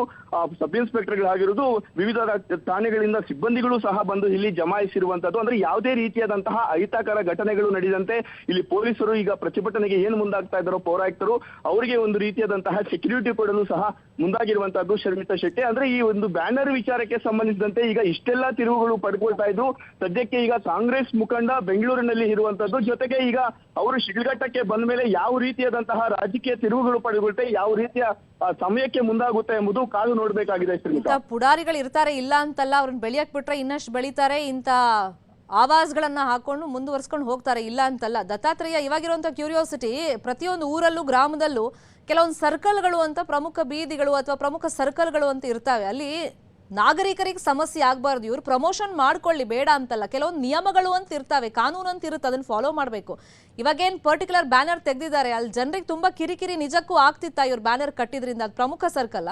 ಸಬ್ ಇನ್ಸ್ಪೆಕ್ಟರ್ಗಳಾಗಿರೋದು ವಿವಿಧ ರಾ- ಠಾಣೆಗಳಿಂದ ಸಿಬ್ಬಂದಿಗಳು ಸಹ ಬಂದು ಇಲ್ಲಿ ಜಮಾಯಿಸಿರುವಂತದ್ದು. ಅಂದ್ರೆ ಯಾವುದೇ ರೀತಿಯಾದಂತಹ ಅಹಿತಕರ ಘಟನೆಗಳು ನಡೆದಂತೆ ಇಲ್ಲಿ ಪೊಲೀಸರು ಈಗ ಪ್ರತಿಭಟನೆಗೆ ಏನು ಮುಂದಾಗ್ತಾ ಇದ್ದಾರೋ ಪೌರಾಯುಕ್ತರು, ಅವರಿಗೆ ಒಂದು ರೀತಿಯಾದಂತಹ ಸೆಕ್ಯೂರಿಟಿ ಕೊಡಲು ಸಹ ಮುಂದಾಗಿರುವಂತಹದ್ದು ಶರ್ಮಿತಾ ಶೆಟ್ಟಿ. ಅಂದ್ರೆ ಈ ಒಂದು ಬ್ಯಾನರ್ ವಿಚಾರಕ್ಕೆ ಸಂಬಂಧಿಸಿದಂತೆ ಈಗ ಇಷ್ಟೆಲ್ಲಾ ತಿರುವುಗಳು ಪಡ್ಕೊಳ್ತಾ ಇದ್ರು ಸದ್ಯಕ್ಕೆ ಈಗ ಕಾಂಗ್ರೆಸ್ ಮುಖಂಡ ಬೆಂಗಳೂರಿನಲ್ಲಿ ಇರುವಂತದ್ದು. ಜೊತೆಗೆ ಈಗ ಅವರು ಶಿಡ್ಲಘಟ್ಟಕ್ಕೆ ಬಂದ ಮೇಲೆ ಯಾವ ರೀತಿಯಾದಂತಹ ರಾಜಕೀಯ ತಿರುವುಗಳು ಪಡ್ಕೊಳ್ತೆ, ಯಾವ ರೀತಿಯ ಸಮಯಕ್ಕೆ ಮುಂದಾಗುತ್ತೆ ಎಂಬುದು ಕಾದು ನೋಡ್ಬೇಕಾಗಿದೆ ಪುಡಾರಿಗಳು ಇರ್ತಾರೆ, ಇಲ್ಲ ಅಂತಲ್ಲ, ಅವ್ರನ್ನ ಬೆಳೆಯಕ್ ಬಿಟ್ರೆ ಇನ್ನಷ್ಟು ಬೆಳಿತಾರೆ, ಇಂಥ ಆವಾಜ್ಗಳನ್ನ ಹಾಕೊಂಡು ಮುಂದುವರ್ಸ್ಕೊಂಡು ಹೋಗ್ತಾರೆ. ಇಲ್ಲ ಅಂತಲ್ಲ, ದತ್ತಾತ್ರೇಯ ಇವಾಗಿರುವಂಥ ಕ್ಯೂರಿಯಾಸಿಟಿ ಪ್ರತಿಯೊಂದು ಊರಲ್ಲೂ, ಗ್ರಾಮದಲ್ಲೂ ಕೆಲವೊಂದು ಸರ್ಕಲ್ಗಳು ಅಂತ ಪ್ರಮುಖ ಬೀದಿಗಳು ಅಥವಾ ಪ್ರಮುಖ ಸರ್ಕಲ್ಗಳು ಅಂತ ಇರ್ತವೆ. ಅಲ್ಲಿ ನಾಗರಿಕರಿಗೆ ಸಮಸ್ಯೆ ಆಗಬಾರ್ದು. ಇವ್ರು ಪ್ರಮೋಷನ್ ಮಾಡ್ಕೊಳ್ಳಿ, ಬೇಡ ಅಂತಲ್ಲ. ಕೆಲವೊಂದು ನಿಯಮಗಳು ಅಂತ ಇರ್ತವೆ, ಕಾನೂನು ಅಂತ ಇರುತ್ತೆ, ಅದನ್ನು ಫಾಲೋ ಮಾಡಬೇಕು. ಇವಾಗೇನು ಪರ್ಟಿಕ್ಯುಲರ್ ಬ್ಯಾನರ್ ತೆಗೆದಿದ್ದಾರೆ, ಅಲ್ಲಿ ಜನರಿಗೆ ತುಂಬ ಕಿರಿಕಿರಿ ನಿಜಕ್ಕೂ ಆಗ್ತಿತ್ತಾ ಇವ್ರು ಬ್ಯಾನರ್ ಕಟ್ಟಿದ್ರಿಂದ ಅದು ಪ್ರಮುಖ ಸರ್ಕಲ್?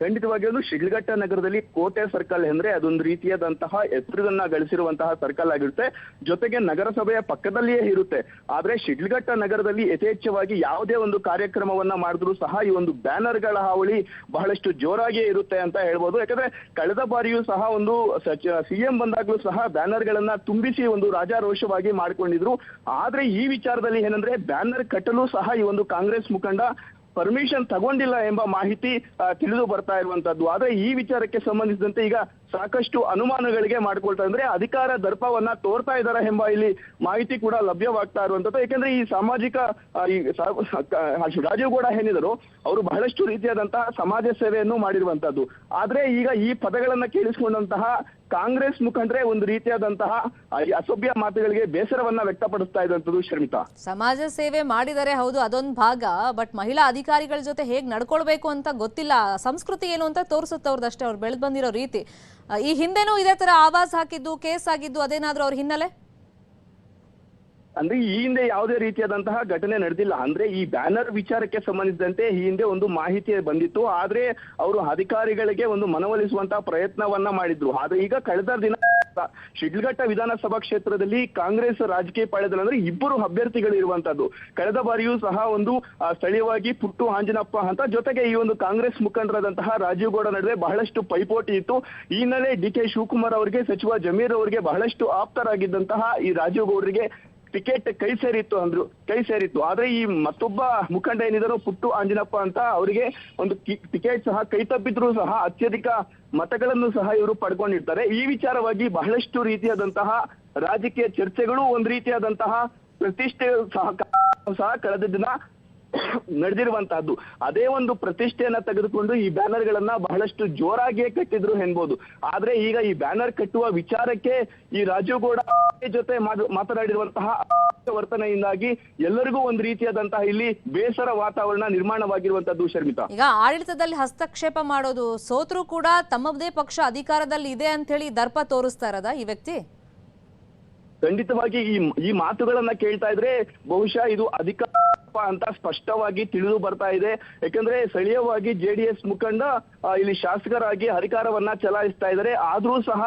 ಖಂಡಿತವಾಗಿ ಅದು ಶಿಡ್ಲಘಟ್ಟ ನಗರದಲ್ಲಿ ಕೋಟೆ ಸರ್ಕಲ್ ಅಂದ್ರೆ ಅದೊಂದು ರೀತಿಯಾದಂತಹ ಹೆಸರನ್ನ ಗಳಿಸಿರುವಂತಹ ಸರ್ಕಲ್ ಆಗಿರುತ್ತೆ. ಜೊತೆಗೆ ನಗರಸಭೆಯ ಪಕ್ಕದಲ್ಲಿಯೇ ಇರುತ್ತೆ. ಆದ್ರೆ ಶಿಡ್ಲಘಟ್ಟ ನಗರದಲ್ಲಿ ಯಥೇಚ್ಛವಾಗಿ ಯಾವುದೇ ಒಂದು ಕಾರ್ಯಕ್ರಮವನ್ನ ಮಾಡಿದ್ರು ಸಹ ಈ ಒಂದು ಬ್ಯಾನರ್ಗಳ ಹಾವಳಿ ಬಹಳಷ್ಟು ಜೋರಾಗಿಯೇ ಇರುತ್ತೆ ಅಂತ ಹೇಳ್ಬೋದು. ಯಾಕಂದ್ರೆ ಕಳೆದ ಬಾರಿಯೂ ಸಹ ಒಂದು ಸಿಎಂ ಬಂದಾಗ್ಲೂ ಸಹ ಬ್ಯಾನರ್ಗಳನ್ನ ತುಂಬಿಸಿ ಒಂದು ರಾಜಾರೋಷವಾಗಿ ಮಾಡ್ಕೊಂಡಿದ್ರು. ಆದ್ರೆ ಈ ವಿಚಾರದಲ್ಲಿ ಏನಂದ್ರೆ ಬ್ಯಾನರ್ ಕಟ್ಟಲು ಸಹ ಈ ಒಂದು ಕಾಂಗ್ರೆಸ್ ಮುಖಂಡ ಪರ್ಮಿಷನ್ ತಗೊಂಡಿಲ್ಲ ಎಂಬ ಮಾಹಿತಿ ತಿಳಿದು ಬರ್ತಾ ಇರುವಂತದ್ದು. ಆದ್ರೆ ಈ ವಿಚಾರಕ್ಕೆ ಸಂಬಂಧಿಸಿದಂತೆ ಈಗ ಸಾಕಷ್ಟು ಅನುಮಾನಗಳಿಗೆ ಮಾಡ್ಕೊಳ್ತಾ ಅಂದ್ರೆ ಅಧಿಕಾರ ದರ್ಪವನ್ನ ತೋರ್ತಾ ಇದ್ದಾರೆ ಎಂಬ ಇಲ್ಲಿ ಮಾಹಿತಿ ಕೂಡ ಲಭ್ಯವಾಗ್ತಾ ಇರುವಂತದ್ದು ಯಾಕಂದ್ರೆ ಈ ಸಾಮಾಜಿಕ ಈ ರಾಜೀವ್ ಗೌಡ ಏನಿದ್ರು, ಅವರು ಬಹಳಷ್ಟು ರೀತಿಯಾದಂತಹ ಸಮಾಜ ಸೇವೆಯನ್ನು ಮಾಡಿರುವಂತದ್ದು ಆದ್ರೆ ಈಗ ಈ ಪದಗಳನ್ನ ಕೇಳಿಸಿಕೊಂಡಂತಹ ಕಾಂಗ್ರೆಸ್ ಮುಖಂಡರೇ ಒಂದು ರೀತಿಯಾದಂತಹ ಅಸಭ್ಯ ಮಾತುಗಳಿಗೆ ಬೇಸರವನ್ನ ವ್ಯಕ್ತಪಡಿಸ್ತಾ ಇದ್ದಂಥದ್ದು ಶರ್ಮಿತಾ. ಸಮಾಜ ಸೇವೆ ಮಾಡಿದರೆ ಹೌದು, ಅದೊಂದು ಭಾಗ, ಬಟ್ ಮಹಿಳಾ ಅಧಿಕಾರಿಗಳ ಜೊತೆ ಹೇಗೆ ನಡ್ಕೊಳ್ಬೇಕು ಅಂತ ಗೊತ್ತಿಲ್ಲ. ಸಂಸ್ಕೃತಿ ಏನು ಅಂತ ತೋರಿಸುತ್ತ ಅವ್ರದ್ದಷ್ಟೇ ಅವ್ರು ಬೆಳೆದು ಬಂದಿರೋ ರೀತಿ. ಈ ಹಿಂದೆನೂ ಇದೇ ತರ ಆವಾಸ್ ಹಾಕಿದ್ದು, ಕೇಸ್ ಆಗಿದ್ದು ಅದೇನಾದ್ರೂ ಅವ್ರ ಹಿನ್ನೆಲೆ? ಅಂದ್ರೆ ಈ ಹಿಂದೆ ಯಾವುದೇ ರೀತಿಯಾದಂತಹ ಘಟನೆ ನಡೆದಿಲ್ಲ. ಅಂದ್ರೆ ಈ ಬ್ಯಾನರ್ ವಿಚಾರಕ್ಕೆ ಸಂಬಂಧಿಸಿದಂತೆ ಈ ಹಿಂದೆ ಒಂದು ಮಾಹಿತಿ ಬಂದಿತ್ತು. ಆದ್ರೆ ಅವರು ಅಧಿಕಾರಿಗಳಿಗೆ ಒಂದು ಮನವೊಲಿಸುವಂತಹ ಪ್ರಯತ್ನವನ್ನ ಮಾಡಿದ್ರು. ಆದ್ರೆ ಈಗ ಕಳೆದ ದಿನ ಶಿಡ್ಲಘಟ್ಟ ವಿಧಾನಸಭಾ ಕ್ಷೇತ್ರದಲ್ಲಿ ಕಾಂಗ್ರೆಸ್ ರಾಜಕೀಯ ಪಾಳ್ಯದಲ್ಲಿ ಅಂದ್ರೆ ಇಬ್ಬರು ಅಭ್ಯರ್ಥಿಗಳು ಇರುವಂತದ್ದು ಕಳೆದ ಬಾರಿಯೂ ಸಹ ಒಂದು ಸ್ಥಳೀಯವಾಗಿ ಪುಟ್ಟು ಆಂಜನಪ್ಪ ಅಂತ ಜೊತೆಗೆ ಈ ಒಂದು ಕಾಂಗ್ರೆಸ್ ಮುಖಂಡರಾದಂತಹ ರಾಜೀವ್ ಗೌಡ ನಡುವೆ ಬಹಳಷ್ಟು ಪೈಪೋಟಿ ಇತ್ತು. ಈ ಹಿನ್ನೆಲೆ ಡಿ ಕೆ ಶಿವಕುಮಾರ್ ಅವರಿಗೆ, ಸಚಿವ ಜಮೀರ್ ಅವರಿಗೆ ಬಹಳಷ್ಟು ಆಪ್ತರಾಗಿದ್ದಂತಹ ಈ ರಾಜೀವ್ ಗೌಡರಿಗೆ ಟಿಕೆಟ್ ಕೈ ಸೇರಿತ್ತು ಅಂದ್ರು, ಕೈ ಸೇರಿತ್ತು. ಆದ್ರೆ ಈ ಮತ್ತೊಬ್ಬ ಮುಖಂಡ ಏನಿದ್ರು ಪುಟ್ಟು ಆಂಜನಪ್ಪ ಅಂತ ಅವರಿಗೆ ಒಂದು ಟಿಕೆಟ್ ಸಹ ಕೈ ತಪ್ಪಿದ್ರು ಸಹ ಅತ್ಯಧಿಕ ಮತಗಳನ್ನು ಸಹ ಇವರು ಪಡ್ಕೊಂಡಿರ್ತಾರೆ. ಈ ವಿಚಾರವಾಗಿ ಬಹಳಷ್ಟು ರೀತಿಯಾದಂತಹ ರಾಜಕೀಯ ಚರ್ಚೆಗಳು ಒಂದು ರೀತಿಯಾದಂತಹ ಪ್ರತಿಷ್ಠೆ ಸಹ ಸಹ ಕಳೆದ ದಿನ ನಡೆದಿರುವಂತಹದ್ದು. ಅದೇ ಒಂದು ಪ್ರತಿಷ್ಠೆಯನ್ನ ತೆಗೆದುಕೊಂಡು ಈ ಬ್ಯಾನರ್ ಗಳನ್ನ ಬಹಳಷ್ಟು ಜೋರಾಗಿಯೇ ಕಟ್ಟಿದ್ರು ಎನ್ಬೋದು ಆದ್ರೆ ಈಗ ಈ ಬ್ಯಾನರ್ ಕಟ್ಟುವ ವಿಚಾರಕ್ಕೆ ಈ ರಾಜೀವ್ ಗೌಡ ಜೊತೆ ಮಾತು- ಮಾತನಾಡಿರುವಂತಹ ವರ್ತನೆಯಿಂದಾಗಿ ಎಲ್ಲರಿಗೂ ಒಂದು ರೀತಿಯಾದಂತಹ ಇಲ್ಲಿ ಬೇಸರ ವಾತಾವರಣ ನಿರ್ಮಾಣವಾಗಿರುವಂತದ್ದು ಶರ್ಮಿತಾ. ಈಗ ಆಡಳಿತದಲ್ಲಿ ಹಸ್ತಕ್ಷೇಪ ಮಾಡೋದು ಸೋತರು ಕೂಡ ತಮ್ಮದೇ ಪಕ್ಷ ಅಧಿಕಾರದಲ್ಲಿ ಇದೆ ಅಂತ ಹೇಳಿ ದರ್ಪ ತೋರಿಸ್ತಾ ಇರೋದಾ ಈ ವ್ಯಕ್ತಿ? ಖಂಡಿತವಾಗಿ ಈ ಈ ಮಾತುಗಳನ್ನ ಕೇಳ್ತಾ ಇದ್ರೆ ಬಹುಶಃ ಇದು ಅಧಿಕಾರ ಅಂತ ಸ್ಪಷ್ಟವಾಗಿ ತಿಳಿದು ಬರ್ತಾ ಇದೆ. ಯಾಕಂದ್ರೆ ಸ್ಥಳೀಯವಾಗಿ ಜೆಡಿಎಸ್ ಮುಖಂಡ ಇಲ್ಲಿ ಶಾಸಕರಾಗಿ ಅಧಿಕಾರವನ್ನ ಚಲಾಯಿಸ್ತಾ ಇದ್ದಾರೆ. ಆದ್ರೂ ಸಹ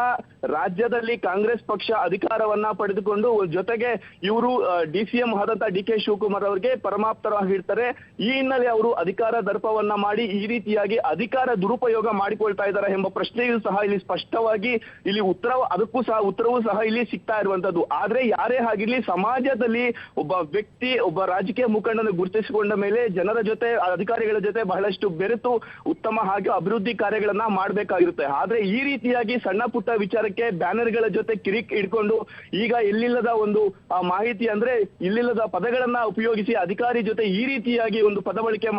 ರಾಜ್ಯದಲ್ಲಿ ಕಾಂಗ್ರೆಸ್ ಪಕ್ಷ ಅಧಿಕಾರವನ್ನ ಪಡೆದುಕೊಂಡು ಜೊತೆಗೆ ಇವರು ಡಿ ಸಿ ಎಂ ಆದಂತ ಡಿ ಕೆ ಶಿವಕುಮಾರ್ ಅವರಿಗೆ ಪರಮಾಪ್ತರಾಗಿರ್ತಾರೆ ಈ ಹಿನ್ನೆಲೆ ಅವರು ಅಧಿಕಾರ ದರ್ಪವನ್ನ ಮಾಡಿ ಈ ರೀತಿಯಾಗಿ ಅಧಿಕಾರ ದುರುಪಯೋಗ ಮಾಡಿಕೊಳ್ತಾ ಇದ್ದಾರೆ ಎಂಬ ಪ್ರಶ್ನೆಯೂ ಸಹ ಇಲ್ಲಿ ಸ್ಪಷ್ಟವಾಗಿ ಇಲ್ಲಿ ಉತ್ತರ, ಅದಕ್ಕೂ ಸಹ ಉತ್ತರವೂ ಸಹ ಇಲ್ಲಿ ಸಿಗ್ತಾ ಇರುವಂತದ್ದು. ಆದ್ರೆ ಯಾರೇ ಆಗಿರ್ಲಿ ಸಮಾಜದಲ್ಲಿ ಒಬ್ಬ ವ್ಯಕ್ತಿ, ಒಬ್ಬ ರಾಜಕೀಯ ಮುಖಂಡನ ಗುರುತಿಸಿಕೊಂಡ ಮೇಲೆ ಜನರ ಜೊತೆ, ಅಧಿಕಾರಿಗಳ ಜೊತೆ ಬಹಳಷ್ಟು ಬೆರೆತು ಉತ್ತಮ ಹಾಗೆ ಅಭಿವೃದ್ಧಿ ಕಾರ್ಯಗಳನ್ನ ಮಾಡಬೇಕಾಗಿರುತ್ತೆ. ಆದ್ರೆ ಈ ರೀತಿಯಾಗಿ ಸಣ್ಣ ಪುಟ್ಟ ವಿಚಾರಕ್ಕೆ ಬ್ಯಾನರ್ಗಳ ಜೊತೆ ಕಿರಿಕ್ ಇಟ್ಕೊಂಡು ಈಗ ಎಲ್ಲಿಲ್ಲದ ಒಂದು ಮಾಹಿತಿ ಅಂದ್ರೆ ಇಲ್ಲಿಲ್ಲದ ಪದಗಳನ್ನ ಉಪಯೋಗಿಸಿ ಅಧಿಕಾರಿ ಜೊತೆ ಈ ರೀತಿಯಾಗಿ ಒಂದು ಪದ ಬಳಕೆ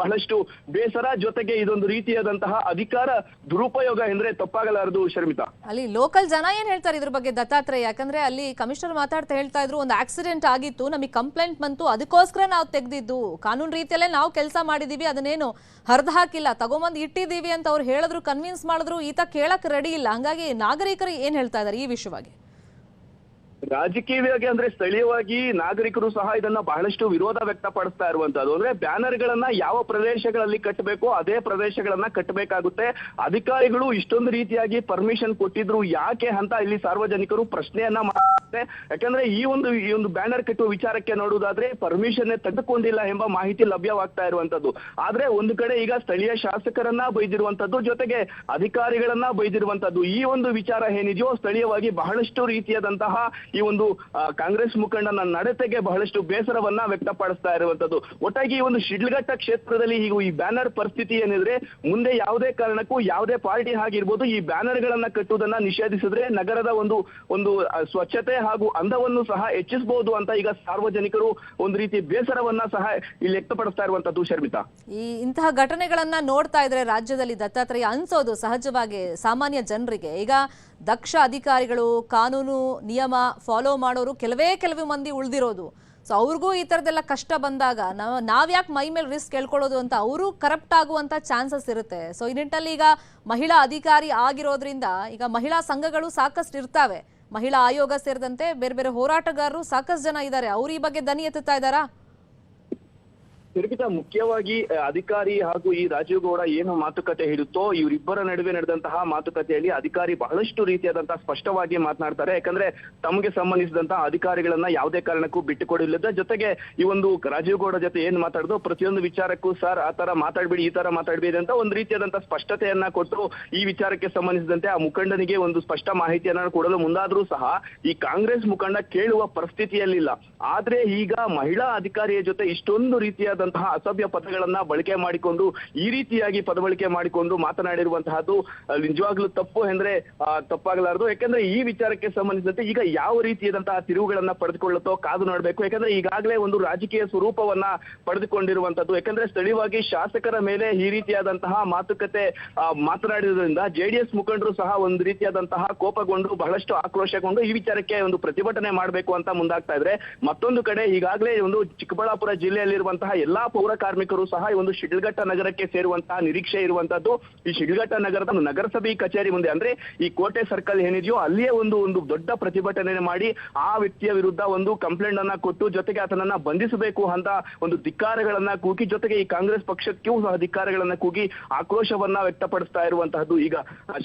ಬಹಳಷ್ಟು ಬೇಸರ ಜೊತೆಗೆ ಇದೊಂದು ರೀತಿಯಾದಂತಹ ಅಧಿಕಾರ ದುರುಪಯೋಗ ಎಂದ್ರೆ ತಪ್ಪಾಗಲಾರದು ಶರ್ಮಿತಾ. ಅಲ್ಲಿ ಲೋಕಲ್ ಜನ ಏನ್ ಹೇಳ್ತಾರೆ ಇದ್ರ ಬಗ್ಗೆ ದತ್ತಾತ್ರೇಯ? ಯಾಕಂದ್ರೆ ಅಲ್ಲಿ ಕಮಿಷನರ್ ಮಾತಾಡ್ತಾ ಹೇಳ್ತಾ ಇದ್ರು, ಒಂದು ಆಕ್ಸಿಡೆಂಟ್ ಆಗಿತ್ತು, ನಮಗೆ ಕಂಪ್ಲೇಂಟ್ ಬಂತು, ಅದಕ್ಕೋಸ್ಕರ ನಾವು ತೆಗೆದಿದ್ದು. ಕಾನೂನು ರೀತಿಯಲ್ಲೇ ನಾವು ಕೆಲಸ ಮಾಡಿದೀವಿ, ಅದನ್ನೇನು ಹರಿದು ಹಾಕಿಲ್ಲ. ತಗೊಂಬಂದು ಇಟ್ಟಿದ್ದೀವಿ ಅಂತ ಅವ್ರು ಹೇಳಿದ್ರು ಕನ್ವಿನ್ಸ್ ಮಾಡಿದ್ರು, ಈತ ಕೇಳಕ್ ರೆಡಿ ಇಲ್ಲ. ಹಂಗಾಗಿ ನಾಗರಿಕರು ಏನ್ ಹೇಳ್ತಾ ಇದ್ದಾರೆ ಈ ವಿಷಯವಾಗಿ ರಾಜಕೀಯವಾಗಿ ಅಂದ್ರೆ ಸ್ಥಳೀಯವಾಗಿ ನಾಗರಿಕರು ಸಹ ಇದನ್ನ ಬಹಳಷ್ಟು ವಿರೋಧ ವ್ಯಕ್ತಪಡಿಸ್ತಾ ಇರುವಂತದ್ದು ಅಂದ್ರೆ ಬ್ಯಾನರ್ ಗಳನ್ನ ಯಾವ ಪ್ರದೇಶಗಳಲ್ಲಿ ಕಟ್ಟಬೇಕು ಅದೇ ಪ್ರದೇಶಗಳನ್ನ ಕಟ್ಟಬೇಕಾಗುತ್ತೆ. ಅಧಿಕಾರಿಗಳು ಇಷ್ಟೊಂದು ರೀತಿಯಾಗಿ ಪರ್ಮಿಷನ್ ಕೊಟ್ಟಿದ್ರು ಯಾಕೆ ಅಂತ ಇಲ್ಲಿ ಸಾರ್ವಜನಿಕರು ಪ್ರಶ್ನೆಯನ್ನ ಹೇಳಲಾಗುತ್ತೆ ಯಾಕಂದ್ರೆ ಈ ಒಂದು ಈ ಒಂದು ಬ್ಯಾನರ್ ಕಟ್ಟುವ ವಿಚಾರಕ್ಕೆ ನೋಡುವುದಾದ್ರೆ ಪರ್ಮಿಷನ್ ತೆಗೆದುಕೊಂಡಿಲ್ಲ ಎಂಬ ಮಾಹಿತಿ ಲಭ್ಯವಾಗ್ತಾ ಇರುವಂತದ್ದು. ಆದ್ರೆ ಒಂದು ಕಡೆ ಈಗ ಸ್ಥಳೀಯ ಶಾಸಕರನ್ನ ಬೈದಿರುವಂತದ್ದು, ಜೊತೆಗೆ ಅಧಿಕಾರಿಗಳನ್ನ ಬೈದಿರುವಂತದ್ದು. ಈ ಒಂದು ವಿಚಾರ ಏನಿದೆಯೋ ಸ್ಥಳೀಯವಾಗಿ ಬಹಳಷ್ಟು ರೀತಿಯಾದಂತಹ ಈ ಒಂದು ಕಾಂಗ್ರೆಸ್ ಮುಖಂಡನ ನಡತೆಗೆ ಬಹಳಷ್ಟು ಬೇಸರವನ್ನ ವ್ಯಕ್ತಪಡಿಸ್ತಾ ಇರುವಂತದ್ದು. ಒಟ್ಟಾಗಿ ಈ ಒಂದು ಶಿಡ್ಲಘಟ್ಟ ಕ್ಷೇತ್ರದಲ್ಲಿ ಈಗ ಈ ಬ್ಯಾನರ್ ಪರಿಸ್ಥಿತಿ ಏನಿದ್ರೆ ಮುಂದೆ ಯಾವುದೇ ಕಾರಣಕ್ಕೂ ಯಾವುದೇ ಪಾರ್ಟಿ ಆಗಿರ್ಬೋದು ಈ ಬ್ಯಾನರ್ ಗಳನ್ನ ಕಟ್ಟುವುದನ್ನ ನಿಷೇಧಿಸಿದ್ರೆ ನಗರದ ಒಂದು ಒಂದು ಸ್ವಚ್ಛತೆ ಹಾಗೂ ಅಂದವನ್ನು ಸಹ ಹೆಚ್ಚಿಸಬಹುದು ಅಂತ ಈಗ ಸಾರ್ವಜನಿಕರು ಒಂದು ರೀತಿ ಬೇಸರವನ್ನ ಸಹ ಇಲ್ಲಿ ವ್ಯಕ್ತಪಡಿಸ್ತಾ ಇರುವಂತದ್ದು ಶರ್ಮಿತಾ. ಈ ಇಂತಹ ಘಟನೆಗಳನ್ನ ನೋಡ್ತಾ ಇದ್ರೆ ರಾಜ್ಯದಲ್ಲಿ ದತ್ತಾತ್ರೇಯ ಅನ್ಸೋದು ಸಹಜವಾಗಿ ಸಾಮಾನ್ಯ ಜನರಿಗೆ. ಈಗ ದಕ್ಷ ಅಧಿಕಾರಿಗಳು ಕಾನೂನು, ನಿಯಮ ಫಾಲೋ ಮಾಡೋರು ಕೆಲವೇ ಕೆಲವು ಮಂದಿ ಉಳಿದಿರೋದು. ಸೊ ಅವ್ರಿಗೂ ಈ ಥರದ್ದೆಲ್ಲ ಕಷ್ಟ ಬಂದಾಗ ನಾವು ನಾವ್ಯಾಕೆ ಮೈ ಮೇಲೆ ರಿಸ್ಕ್ ಹೇಳ್ಕೊಳ್ಳೋದು ಅಂತ ಅವರು ಕರಪ್ಟ್ ಆಗುವಂಥ ಚಾನ್ಸಸ್ ಇರುತ್ತೆ. ಸೊ ಈ ನಿಟ್ಟಲ್ಲಿ ಈಗ ಮಹಿಳಾ ಅಧಿಕಾರಿ ಆಗಿರೋದ್ರಿಂದ ಈಗ ಮಹಿಳಾ ಸಂಘಗಳು ಸಾಕಷ್ಟು ಇರ್ತಾವೆ. ಮಹಿಳಾ ಆಯೋಗ ಸೇರಿದಂತೆ ಬೇರೆ ಬೇರೆ ಹೋರಾಟಗಾರರು ಸಾಕಷ್ಟು ಜನ ಇದ್ದಾರೆ. ಅವರು ಈ ಬಗ್ಗೆ ದನಿ ಎತ್ತುತ್ತಾ ಇದ್ದಾರಾ? ನಿರ್ಮಿತ ಮುಖ್ಯವಾಗಿ ಅಧಿಕಾರಿ ಹಾಗೂ ಈ ರಾಜೀವ್ ಗೌಡ ಏನು ಮಾತುಕತೆ ಹಿಡಿತೋ ಇವರಿಬ್ಬರ ನಡುವೆ ನಡೆದಂತಹ ಮಾತುಕತೆಯಲ್ಲಿ ಅಧಿಕಾರಿ ಬಹಳಷ್ಟು ರೀತಿಯಾದಂತಹ ಸ್ಪಷ್ಟವಾಗಿ ಮಾತನಾಡ್ತಾರೆ. ಯಾಕಂದ್ರೆ ತಮಗೆ ಸಂಬಂಧಿಸಿದಂತಹ ಅಧಿಕಾರಿಗಳನ್ನ ಯಾವುದೇ ಕಾರಣಕ್ಕೂ ಬಿಟ್ಟುಕೊಡಿಲ್ಲದ ಜೊತೆಗೆ ಈ ಒಂದು ರಾಜೀವ್ ಗೌಡ ಜೊತೆ ಏನ್ ಮಾತಾಡಿದ್ರು ಪ್ರತಿಯೊಂದು ವಿಚಾರಕ್ಕೂ ಸರ್ ಆ ತರ ಮಾತಾಡ್ಬೇಡಿ, ಈ ತರ ಮಾತಾಡ್ಬೇಡಿ ಅಂತ ಒಂದು ರೀತಿಯಾದಂತಹ ಸ್ಪಷ್ಟತೆಯನ್ನ ಕೊಟ್ಟು ಈ ವಿಚಾರಕ್ಕೆ ಸಂಬಂಧಿಸಿದಂತೆ ಆ ಮುಖಂಡನಿಗೆ ಒಂದು ಸ್ಪಷ್ಟ ಮಾಹಿತಿಯನ್ನ ಕೊಡಲು ಮುಂದಾದ್ರೂ ಸಹ ಈ ಕಾಂಗ್ರೆಸ್ ಮುಖಂಡ ಕೇಳುವ ಪರಿಸ್ಥಿತಿಯಲ್ಲಿಲ್ಲ. ಆದ್ರೆ ಈಗ ಮಹಿಳಾ ಅಧಿಕಾರಿಯ ಜೊತೆ ಇಷ್ಟೊಂದು ರೀತಿಯಾದಂತಹ ಅಸಭ್ಯ ಪದಗಳನ್ನ ಬಳಕೆ ಮಾಡಿಕೊಂಡು, ಈ ರೀತಿಯಾಗಿ ಪದಬಳಕೆ ಮಾಡಿಕೊಂಡು ಮಾತನಾಡಿರುವಂತಹದ್ದು ನಿಜವಾಗ್ಲೂ ತಪ್ಪು ಅಂದ್ರೆ ತಪ್ಪಾಗಲಾರದು. ಯಾಕಂದ್ರೆ ಈ ವಿಚಾರಕ್ಕೆ ಸಂಬಂಧಿಸಿದಂತೆ ಈಗ ಯಾವ ರೀತಿಯಾದಂತಹ ತಿರುವುಗಳನ್ನ ಪಡೆದುಕೊಳ್ಳುತ್ತೋ ಕಾದು ನೋಡಬೇಕು. ಯಾಕಂದ್ರೆ ಈಗಾಗಲೇ ಒಂದು ರಾಜಕೀಯ ಸ್ವರೂಪವನ್ನ ಪಡೆದುಕೊಂಡಿರುವಂತದ್ದು. ಯಾಕಂದ್ರೆ ಸ್ಥಳೀಯವಾಗಿ ಶಾಸಕರ ಮೇಲೆ ಈ ರೀತಿಯಾದಂತಹ ಮಾತುಕತೆ ಮಾತನಾಡಿರುವುದರಿಂದ ಜೆಡಿಎಸ್ ಮುಖಂಡರು ಸಹ ಒಂದು ರೀತಿಯಾದಂತಹ ಕೋಪಗೊಂಡು, ಬಹಳಷ್ಟು ಆಕ್ರೋಶಗೊಂಡು ಈ ವಿಚಾರಕ್ಕೆ ಒಂದು ಪ್ರತಿಭಟನೆ ಮಾಡಬೇಕು ಅಂತ ಮುಂದಾಗ್ತಾ ಇದ್ರೆ ಮತ್ತೊಂದು ಕಡೆ ಈಗಾಗಲೇ ಒಂದು ಚಿಕ್ಕಬಳ್ಳಾಪುರ ಜಿಲ್ಲೆಯಲ್ಲಿರುವಂತಹ ಎಲ್ಲಾ ಪೌರ ಕಾರ್ಮಿಕರು ಸಹ ಈ ಒಂದು ಶಿಡ್ಲಘಟ್ಟ ನಗರಕ್ಕೆ ಸೇರುವಂತಹ ನಿರೀಕ್ಷೆ ಇರುವಂತದ್ದು. ಈ ಶಿಡ್ಲಘಟ್ಟ ನಗರದ ನಗರಸಭೆ ಕಚೇರಿ ಮುಂದೆ ಅಂದ್ರೆ ಈ ಕೋಟೆ ಸರ್ಕಲ್ ಏನಿದೆಯೋ ಅಲ್ಲಿಯೇ ಒಂದು ಒಂದು ದೊಡ್ಡ ಪ್ರತಿಭಟನೆ ಮಾಡಿ ಆ ವ್ಯಕ್ತಿಯ ವಿರುದ್ಧ ಒಂದು ಕಂಪ್ಲೇಂಟ್ ಅನ್ನ ಕೊಟ್ಟು ಜೊತೆಗೆ ಆತನನ್ನ ಬಂಧಿಸಬೇಕು ಅಂತ ಒಂದು ಧಿಕ್ಕಾರಗಳನ್ನ ಕೂಗಿ ಜೊತೆಗೆ ಈ ಕಾಂಗ್ರೆಸ್ ಪಕ್ಷಕ್ಕೂ ಸಹ ಧಿಕ್ಕಾರಗಳನ್ನ ಕೂಗಿ ಆಕ್ರೋಶವನ್ನ ವ್ಯಕ್ತಪಡಿಸ್ತಾ ಇರುವಂತಹದ್ದು ಈಗ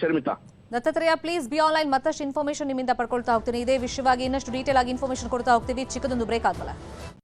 Sharmitha. Dattatreya please be online ಮತ್ತಷ್ಟು ಇನ್ಫಾರ್ಮೇಶನ್ ನಿಮ್ಮಿಂದ ಪಡ್ಕೊಳ್ತಾ ಹೋಗ್ತೀನಿ. ಇದೇ ವಿಷಯವಾಗಿ ಇನ್ನಷ್ಟು ಡೀಟೇಲ್ ಆಗಿ ಇನ್ಫಾರ್ಮೇಶನ್ ಕೊಡ್ತಾ ಹೋಗ್ತೀವಿ. ಚಿಕ್ಕದೊಂದು ಬ್ರೇಕ್ ಆದ್ಮೇಲೆ